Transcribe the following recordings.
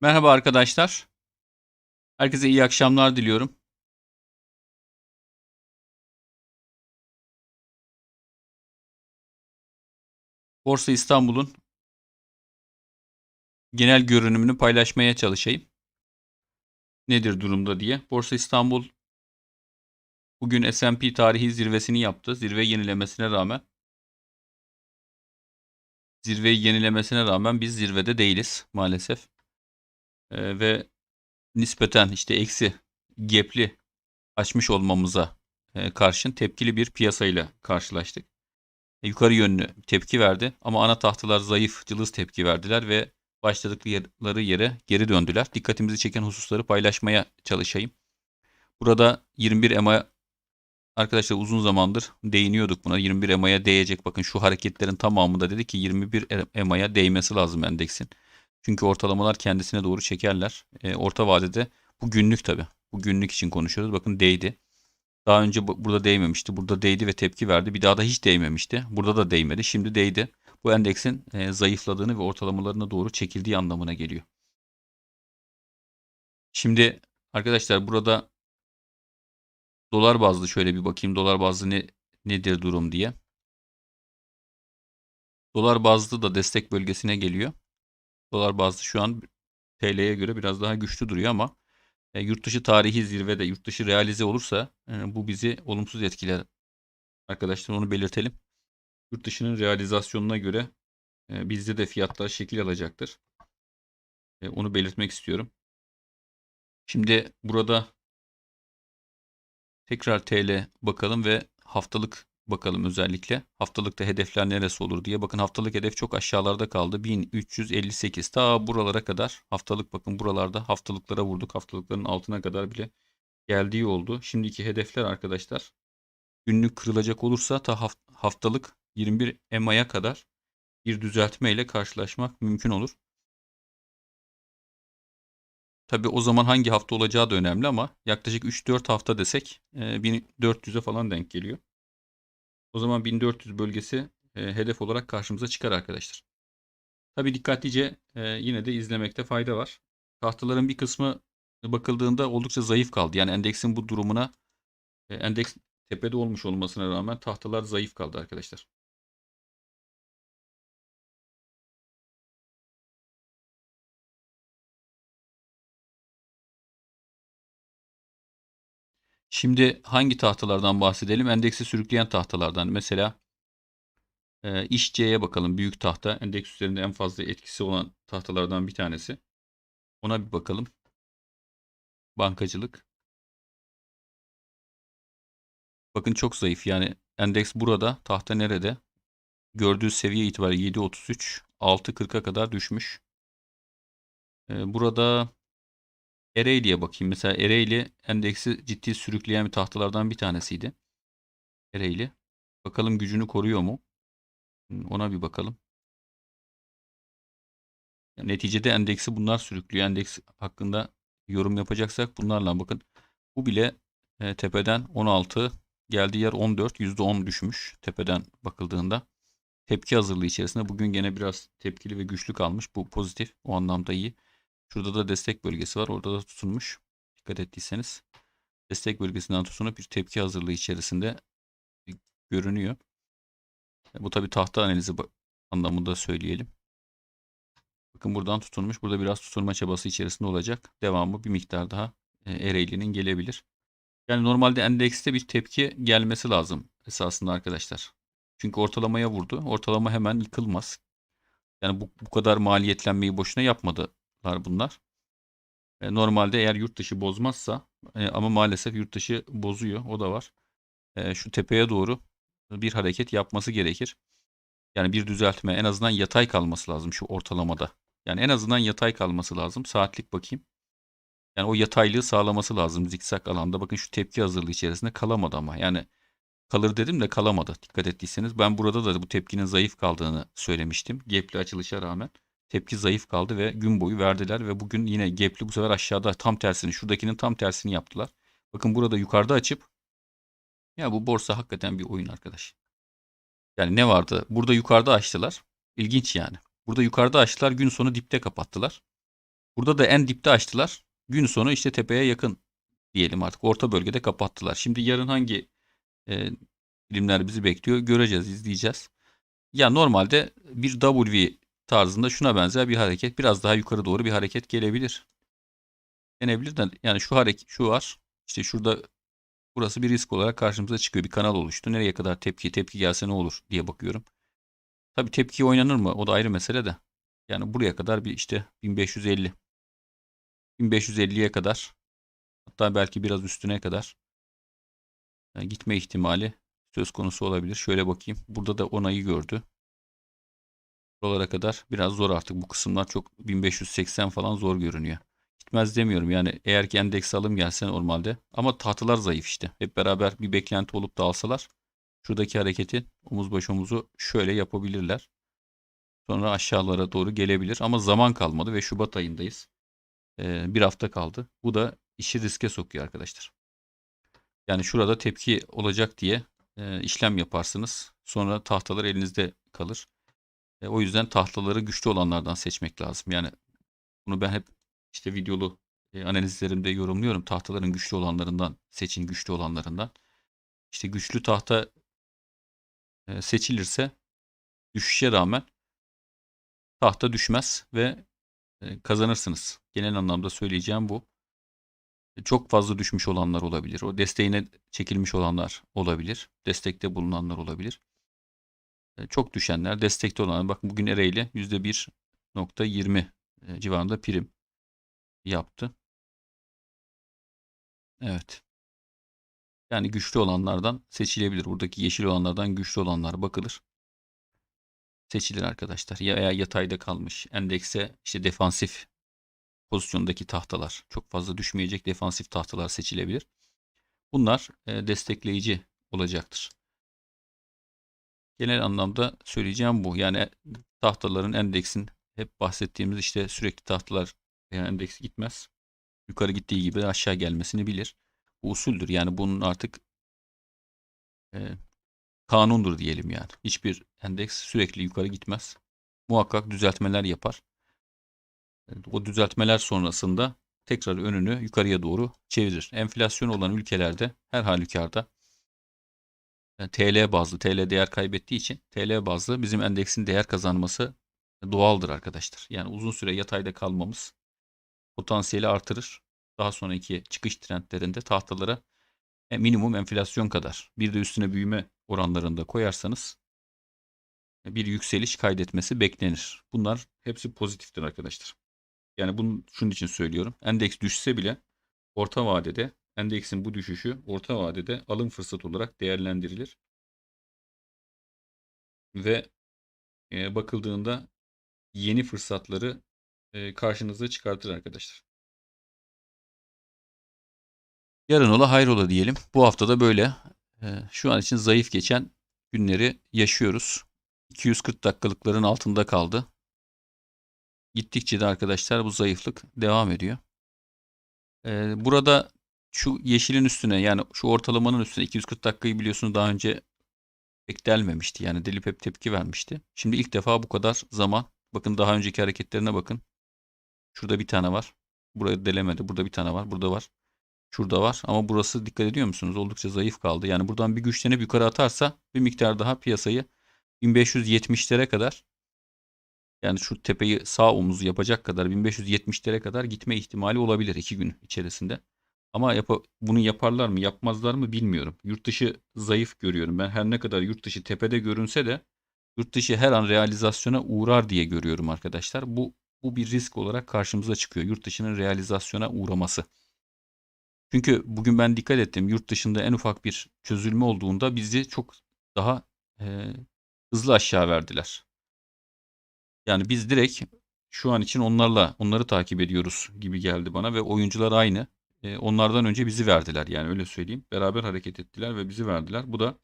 Merhaba arkadaşlar. Herkese iyi akşamlar diliyorum. Borsa İstanbul'un genel görünümünü paylaşmaya çalışayım. Nedir durumda diye. Borsa İstanbul bugün S&P tarihi zirvesini yaptı. Zirve yenilemesine rağmen zirveyi yenilemesine rağmen biz zirvede değiliz maalesef. Ee, ve nispeten işte eksi gap'li açmış olmamıza e, karşın tepkili bir piyasayla karşılaştık. E, yukarı yönlü tepki verdi ama ana tahtalar zayıf, cılız tepki verdiler ve başladıkları yere geri döndüler. Dikkatimizi çeken hususları paylaşmaya çalışayım. Burada 21 EMA arkadaşlar uzun zamandır değiniyorduk buna. 21 EMA'ya değecek. Bakın şu hareketlerin tamamında dedi ki 21 EMA'ya değmesi lazım endeksin. Çünkü ortalamalar kendisine doğru çekerler. E, orta vadede bu günlük tabi. Bu günlük için konuşuyoruz. Bakın değdi. Daha önce bu- burada değmemişti. Burada değdi ve tepki verdi. Bir daha da hiç değmemişti. Burada da değmedi. Şimdi değdi. Bu endeksin e, zayıfladığını ve ortalamalarına doğru çekildiği anlamına geliyor. Şimdi arkadaşlar burada dolar bazlı şöyle bir bakayım. Dolar bazlı ne nedir durum diye. Dolar bazlı da destek bölgesine geliyor. Dolar bazlı şu an TL'ye göre biraz daha güçlü duruyor ama e, yurt dışı tarihi zirvede yurt dışı realize olursa e, bu bizi olumsuz etkiler. Arkadaşlar onu belirtelim. Yurt dışının realizasyonuna göre e, bizde de fiyatlar şekil alacaktır. E, onu belirtmek istiyorum. Şimdi burada tekrar TL bakalım ve haftalık bakalım özellikle. Haftalıkta hedefler neresi olur diye. Bakın haftalık hedef çok aşağılarda kaldı. 1358 ta buralara kadar haftalık bakın buralarda haftalıklara vurduk. Haftalıkların altına kadar bile geldiği oldu. Şimdiki hedefler arkadaşlar günlük kırılacak olursa ta haft- haftalık 21 EMA'ya kadar bir düzeltme ile karşılaşmak mümkün olur. Tabii o zaman hangi hafta olacağı da önemli ama yaklaşık 3-4 hafta desek e, 1400'e falan denk geliyor. O zaman 1400 bölgesi e, hedef olarak karşımıza çıkar arkadaşlar. Tabii dikkatlice e, yine de izlemekte fayda var. Tahtaların bir kısmı bakıldığında oldukça zayıf kaldı. Yani endeksin bu durumuna e, endeks tepede olmuş olmasına rağmen tahtalar zayıf kaldı arkadaşlar. Şimdi hangi tahtalardan bahsedelim? Endeksi sürükleyen tahtalardan. Mesela e, İşçe'ye bakalım. Büyük tahta. Endeks üzerinde en fazla etkisi olan tahtalardan bir tanesi. Ona bir bakalım. Bankacılık. Bakın çok zayıf. Yani endeks burada. Tahta nerede? Gördüğü seviye itibariyle 7.33. 6.40'a kadar düşmüş. E, burada Ereğli'ye bakayım. Mesela Ereğli endeksi ciddi sürükleyen bir tahtalardan bir tanesiydi. Ereğli. Bakalım gücünü koruyor mu? Ona bir bakalım. Yani neticede endeksi bunlar sürüklüyor. Endeks hakkında yorum yapacaksak bunlarla bakın. Bu bile e, tepeden 16 geldiği yer 14 %10 düşmüş tepeden bakıldığında. Tepki hazırlığı içerisinde bugün gene biraz tepkili ve güçlü kalmış. Bu pozitif. O anlamda iyi. Şurada da destek bölgesi var. Orada da tutunmuş. Dikkat ettiyseniz. Destek bölgesinden tutunup bir tepki hazırlığı içerisinde görünüyor. E, Bu tabi tahta analizi anlamında söyleyelim. Bakın buradan tutunmuş. Burada biraz tutunma çabası içerisinde olacak. Devamı bir miktar daha e, Ereğli'nin gelebilir. Yani normalde endekste bir tepki gelmesi lazım esasında arkadaşlar. Çünkü ortalamaya vurdu. Ortalama hemen yıkılmaz. Yani bu, bu kadar maliyetlenmeyi boşuna yapmadılar bunlar. E, normalde eğer yurt dışı bozmazsa e, ama maalesef yurt dışı bozuyor. O da var. E, şu tepeye doğru bir hareket yapması gerekir. Yani bir düzeltme en azından yatay kalması lazım şu ortalamada. Yani en azından yatay kalması lazım. Saatlik bakayım. Yani o yataylığı sağlaması lazım zikzak alanda. Bakın şu tepki hazırlığı içerisinde kalamadı ama. Yani kalır dedim de kalamadı. Dikkat ettiyseniz ben burada da bu tepkinin zayıf kaldığını söylemiştim. Gap'li açılışa rağmen tepki zayıf kaldı ve gün boyu verdiler ve bugün yine gap'li bu sefer aşağıda tam tersini şuradakinin tam tersini yaptılar. Bakın burada yukarıda açıp ya bu borsa hakikaten bir oyun arkadaş. Yani ne vardı? Burada yukarıda açtılar. İlginç yani. Burada yukarıda açtılar. Gün sonu dipte kapattılar. Burada da en dipte açtılar. Gün sonu işte tepeye yakın diyelim artık. Orta bölgede kapattılar. Şimdi yarın hangi e, filmler bizi bekliyor göreceğiz, izleyeceğiz. Ya normalde bir W tarzında şuna benzer bir hareket biraz daha yukarı doğru bir hareket gelebilir. Gelebilir de yani şu hareket şu var. İşte şurada burası bir risk olarak karşımıza çıkıyor. Bir kanal oluştu. Nereye kadar tepki tepki gelse ne olur diye bakıyorum. Tabii tepki oynanır mı? O da ayrı mesele de. Yani buraya kadar bir işte 1550 1550'ye kadar hatta belki biraz üstüne kadar yani gitme ihtimali söz konusu olabilir. Şöyle bakayım. Burada da onayı gördü. Buralara kadar biraz zor artık. Bu kısımlar çok 1580 falan zor görünüyor. Gitmez demiyorum. Yani eğer ki endeks alım gelse normalde. Ama tahtalar zayıf işte. Hep beraber bir beklenti olup da alsalar şuradaki hareketi omuz baş omuzu şöyle yapabilirler. Sonra aşağılara doğru gelebilir. Ama zaman kalmadı ve Şubat ayındayız. Ee, bir hafta kaldı. Bu da işi riske sokuyor arkadaşlar. Yani şurada tepki olacak diye e, işlem yaparsınız. Sonra tahtalar elinizde kalır. E, o yüzden tahtaları güçlü olanlardan seçmek lazım. Yani bunu ben hep işte videolu e, analizlerimde yorumluyorum. Tahtaların güçlü olanlarından seçin güçlü olanlarından. İşte güçlü tahta e, seçilirse düşüşe rağmen tahta düşmez ve e, kazanırsınız. Genel anlamda söyleyeceğim bu. E, Çok fazla düşmüş olanlar olabilir. O desteğine çekilmiş olanlar olabilir. Destekte bulunanlar olabilir. E, Çok düşenler, destekte olanlar. Bak bugün Ereğli %1.20 e, civarında prim yaptı. Evet. Yani güçlü olanlardan seçilebilir. Buradaki yeşil olanlardan güçlü olanlar bakılır. Seçilir arkadaşlar. Ya veya yatayda kalmış. Endekse işte defansif pozisyondaki tahtalar. Çok fazla düşmeyecek defansif tahtalar seçilebilir. Bunlar e, destekleyici olacaktır. Genel anlamda söyleyeceğim bu. Yani tahtaların endeksin hep bahsettiğimiz işte sürekli tahtalar veya endeks gitmez. Yukarı gittiği gibi aşağı gelmesini bilir. Bu usuldür. Yani bunun artık e, kanundur diyelim yani. Hiçbir endeks sürekli yukarı gitmez. Muhakkak düzeltmeler yapar. E, O düzeltmeler sonrasında tekrar önünü yukarıya doğru çevirir. Enflasyon olan ülkelerde her halükarda TL bazlı, TL değer kaybettiği için TL bazlı bizim endeksin değer kazanması doğaldır arkadaşlar. Yani uzun süre yatayda kalmamız potansiyeli artırır. Daha sonraki çıkış trendlerinde tahtalara e, minimum enflasyon kadar bir de üstüne büyüme oranlarında koyarsanız e, bir yükseliş kaydetmesi beklenir. Bunlar hepsi pozitiftir arkadaşlar. Yani bunu şunun için söylüyorum. Endeks düşse bile orta vadede endeksin bu düşüşü orta vadede alım fırsatı olarak değerlendirilir. Ve e, bakıldığında yeni fırsatları e, karşınıza çıkartır arkadaşlar. Yarın ola hayrola diyelim. Bu hafta da böyle. E, şu an için zayıf geçen günleri yaşıyoruz. 240 dakikalıkların altında kaldı. Gittikçe de arkadaşlar bu zayıflık devam ediyor. E, burada şu yeşilin üstüne yani şu ortalamanın üstüne 240 dakikayı biliyorsunuz daha önce pek delmemişti. Yani delip hep tepki vermişti. Şimdi ilk defa bu kadar zaman. Bakın daha önceki hareketlerine bakın. Şurada bir tane var. Burayı delemedi. Burada bir tane var. Burada var. Şurada var. Ama burası dikkat ediyor musunuz? Oldukça zayıf kaldı. Yani buradan bir güçlenip yukarı atarsa bir miktar daha piyasayı 1570'lere kadar yani şu tepeyi sağ omuzu yapacak kadar 1570'lere kadar gitme ihtimali olabilir 2 gün içerisinde. Ama yap bunu yaparlar mı yapmazlar mı bilmiyorum. Yurt dışı zayıf görüyorum. Ben her ne kadar yurt dışı tepede görünse de yurt dışı her an realizasyona uğrar diye görüyorum arkadaşlar. Bu bu bir risk olarak karşımıza çıkıyor. Yurt dışının realizasyona uğraması. Çünkü bugün ben dikkat ettim. Yurt dışında en ufak bir çözülme olduğunda bizi çok daha e, hızlı aşağı verdiler. Yani biz direkt şu an için onlarla onları takip ediyoruz gibi geldi bana ve oyuncular aynı. Onlardan önce bizi verdiler yani öyle söyleyeyim. Beraber hareket ettiler ve bizi verdiler. Bu da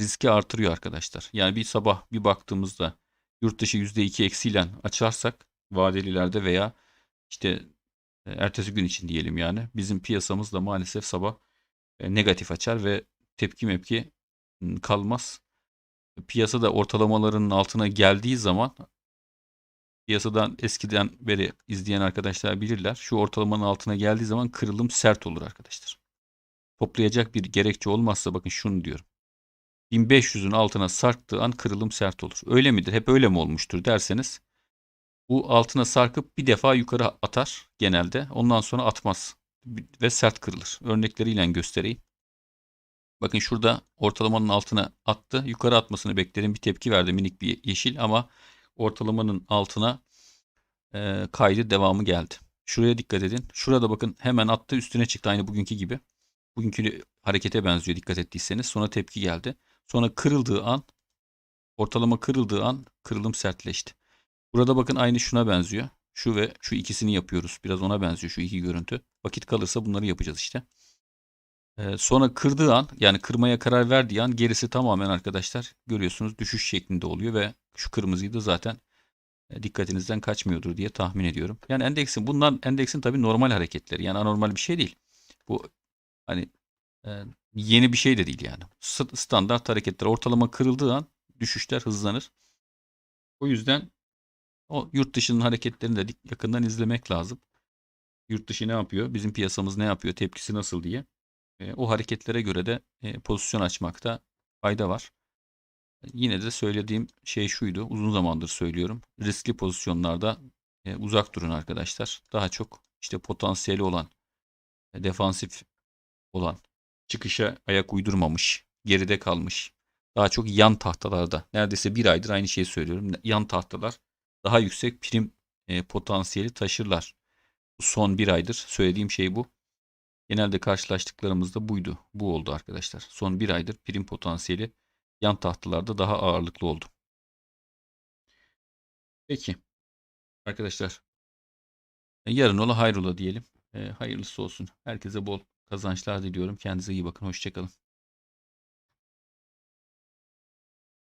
riski artırıyor arkadaşlar. Yani bir sabah bir baktığımızda yurt dışı %2 eksiyle açarsak vadelilerde veya işte ertesi gün için diyelim yani bizim piyasamız da maalesef sabah negatif açar ve tepki mepki kalmaz. Piyasada ortalamalarının altına geldiği zaman piyasadan eskiden beri izleyen arkadaşlar bilirler. Şu ortalamanın altına geldiği zaman kırılım sert olur arkadaşlar. Toplayacak bir gerekçe olmazsa bakın şunu diyorum. 1500'ün altına sarktığı an kırılım sert olur. Öyle midir? Hep öyle mi olmuştur derseniz bu altına sarkıp bir defa yukarı atar genelde. Ondan sonra atmaz ve sert kırılır. Örnekleriyle göstereyim. Bakın şurada ortalamanın altına attı. Yukarı atmasını beklerim. Bir tepki verdi minik bir yeşil ama ortalamanın altına e, kaydı devamı geldi. Şuraya dikkat edin. Şurada bakın hemen attı üstüne çıktı aynı bugünkü gibi. Bugünkü harekete benziyor dikkat ettiyseniz. Sonra tepki geldi. Sonra kırıldığı an ortalama kırıldığı an kırılım sertleşti. Burada bakın aynı şuna benziyor. Şu ve şu ikisini yapıyoruz. Biraz ona benziyor şu iki görüntü. Vakit kalırsa bunları yapacağız işte. Ee, sonra kırdığı an yani kırmaya karar verdiği an gerisi tamamen arkadaşlar görüyorsunuz düşüş şeklinde oluyor ve şu kırmızıyı da zaten e, dikkatinizden kaçmıyordur diye tahmin ediyorum. Yani endeksin bunlar endeksin tabii normal hareketleri. Yani anormal bir şey değil. Bu hani e, yeni bir şey de değil yani. Standart hareketler ortalama kırıldığı an düşüşler hızlanır. O yüzden o yurt dışının hareketlerini de yakından izlemek lazım. Yurt dışı ne yapıyor? Bizim piyasamız ne yapıyor? Tepkisi nasıl diye. E, o hareketlere göre de e, pozisyon açmakta fayda var. Yine de söylediğim şey şuydu. Uzun zamandır söylüyorum. Riskli pozisyonlarda e, uzak durun arkadaşlar. Daha çok işte potansiyeli olan, e, defansif olan, çıkışa ayak uydurmamış, geride kalmış. Daha çok yan tahtalarda. Neredeyse bir aydır aynı şeyi söylüyorum. Yan tahtalar daha yüksek prim e, potansiyeli taşırlar. Son bir aydır söylediğim şey bu. Genelde karşılaştıklarımızda buydu. Bu oldu arkadaşlar. Son bir aydır prim potansiyeli yan tahtalarda daha ağırlıklı oldu. Peki. Arkadaşlar. e, Yarın ola hayrola diyelim. E, hayırlısı olsun. Herkese bol kazançlar diliyorum. Kendinize iyi bakın. Hoşçakalın.